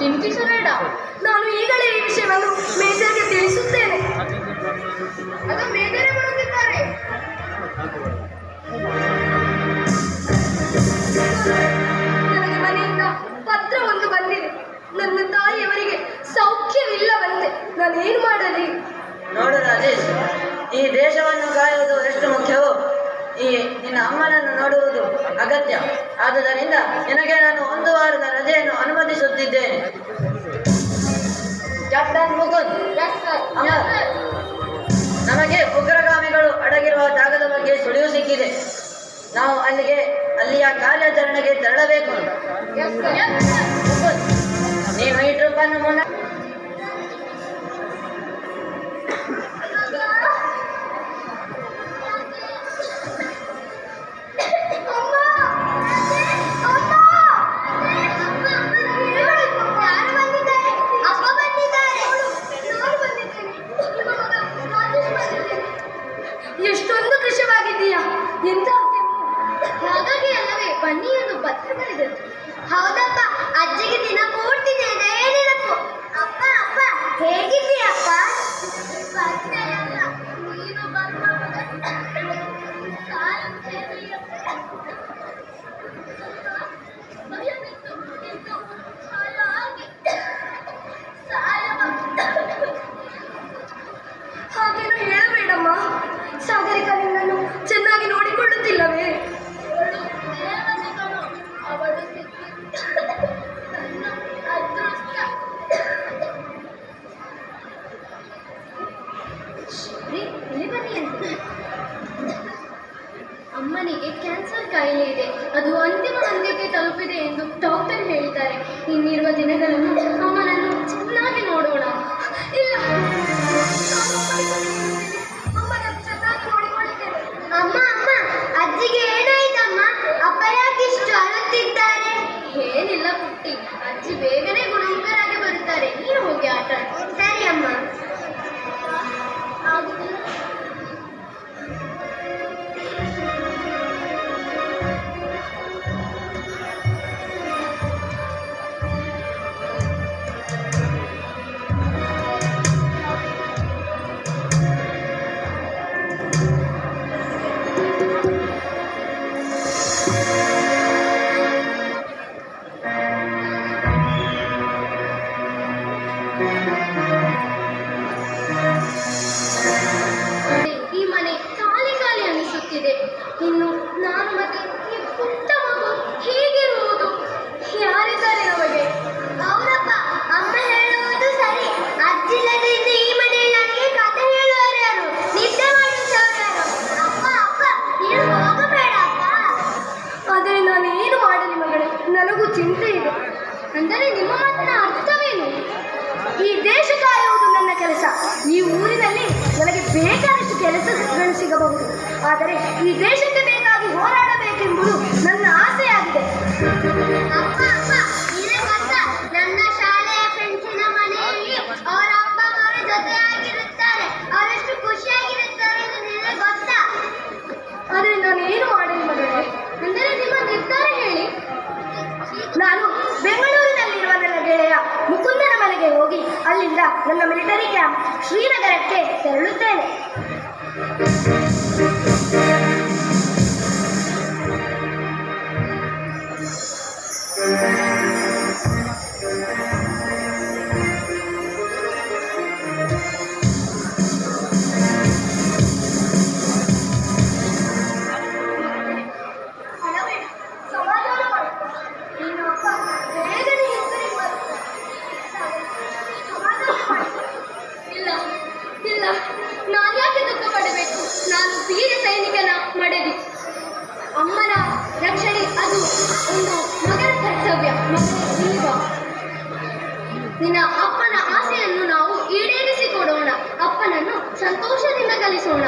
ಚಿಂತಿಸಬೇಡ. ನಾನು ಈಗಲೇ ಈ ವಿಷಯವನ್ನು ಮೇಜರ್ಗೆ ತಿಳಿಸುತ್ತೇನೆ. ಅದು ಮೇಜರೇ ಬರುತ್ತಿದ್ದಾರೆ ನನಗೆ ಮನೆಯಿಂದ ಪತ್ರ ಒಂದು ಬಂದಿದೆ. ನನ್ನ ತಾಯಿಯವರಿಗೆ ಸೌಖ್ಯವಿಲ್ಲವಂತೆ ನಾನೇನು ಮಾಡಲಿ? ನೋಡು ರಾಜೇಶ್, ಈ ದೇಶವನ್ನು ಕಾಯುವುದು ಎಷ್ಟು ಮುಖ್ಯವೋ, ಈ ನಿನ್ನ ಅಮ್ಮನನ್ನು ನೋಡುವುದು ಅಗತ್ಯ. ಆದುದರಿಂದ ನಿನಗೆ ನಾನು ಒಂದು ವಾರದ ರಜೆಯನ್ನು ಅನುಮತಿಸುತ್ತಿದ್ದೇನೆ ಕ್ಯಾಪ್ಟನ್ ಅಮ್ಮ ನಮಗೆ ಉಗ್ರಗಾಮಿಗಳು ಅಡಗಿರುವ ಜಾಗದ ಬಗ್ಗೆ ಸುಳಿವು ಸಿಕ್ಕಿದೆ. ನಾವು ಅಲ್ಲಿಗೆ ಅಲ್ಲಿಯ ಕಾರ್ಯಾಚರಣೆಗೆ ತೆರಳಬೇಕು. ನೀವು ಈ ಟ್ರಿಪ್ ಅನ್ನು ಮುನ್ನ ಎಷ್ಟೊಂದು ಕೃಶವಾಗಿದ್ದೀಯಾ ಎಂತ ಹಾಗಾಗಿ ಅಲ್ಲವೇ ಬನ್ನಿಯನ್ನು ಬರೆದರು ಹೌದಪ್ಪ, ಅಜ್ಜಿಗೆ ದಿನ ಪೂರ್ತಿ ನೆನೆಯೇ ನೆನಪು ಅಪ್ಪ ಅಪ್ಪ, ಹೇಗಿದ್ದೀಯಪ್ಪ? ಅದು ಅಂತಿಮ ಹಂತಕ್ಕೆ ತಲುಪಿದೆ ಎಂದು ಡಾಕ್ಟರ್ ಹೇಳಿದ್ದಾರೆ. ಇನ್ನಿರುವ ದಿನಗಳನ್ನು ಇನ್ನು ನಾನು ಮತ್ತೆ ಈ ಪುಟ್ಟ ಮಗು ಹೇಗಿರುವುದು ಯಾರಿದ್ದಾರೆ ನಮಗೆ. ಅವರಪ್ಪ, ಅಮ್ಮ ಹೇಳುವುದು ಸರಿ. ಅಜ್ಜಿಲ್ಲದಿಂದ ಈ ಮನೆಯಲ್ಲಿ ನನಗೆ ಕಥೆ ಹೇಳುವವರು ಯಾರು? ನಿದ್ದೆ ಅಪ್ಪ ಅಪ್ಪ, ನೀನು ಹೋಗಬೇಡ ಅಪ್ಪ. ಆದರೆ ನಾನು ಏನು ಮಾಡಲಿ ಮಗಳೇ? ನನಗೂ ಚಿಂತೆ ಇದೆ. ಅಂದರೆ ನಿಮ್ಮ ಮಾತಿನ ಅರ್ಥವೇನು? ಈ ದೇಶ ಕಾಯುವುದು ನನ್ನ ಕೆಲಸ. ಈ ಊರಿನಲ್ಲಿ ನನಗೆ ಬೇಕಾದಷ್ಟು ಕೆಲಸಗಳು ಸಿಗಬಹುದು. ಆದರೆ ಈ ದೇಶಕ್ಕೆ ಬೇಕಾಗಿ ಹೋರಾಡಬೇಕೆಂಬುದು ನನ್ನ ಆಸೆಯಾಗಿದೆ. ನನ್ನ ಶಾಲೆಯ ಫ್ರೆಂಡ್ಸಿನ ಮನೆಯಲ್ಲಿ ಅವರ ಅಪ್ಪ ಅವರ ಜೊತೆಯಾಗಿರುತ್ತಾರೆ. ಅವರೆಷ್ಟು ಖುಷಿಯಾಗಿರುತ್ತಾರೆ ಅಂತ ನಿನಗೆ ಗೊತ್ತಾ? ಆದರೆ ನಾನು ಏನು ಮಾಡಲಿ ಅಂದರೆ ನಿಮ್ಮ ನಿರ್ಧಾರ ಹೇಳಿ. ನಾನು ಬೆಂಗಳೂರಿನಲ್ಲಿರುವ ಅಲ್ಲಿಂದ ನನ್ನ ಮಿಲಿಟರಿ ಕ್ಯಾಂಪ್ ಶ್ರೀನಗರಕ್ಕೆ ತೆರಳುತ್ತೇನೆ. ನಿನ್ನ ಅಪ್ಪನ ಆಸೆಯನ್ನು ನಾವು ಈಡೇರಿಸಿಕೊಡೋಣ. ಅಪ್ಪನನ್ನು ಸಂತೋಷದಿಂದ ಕಲಿಸೋಣ.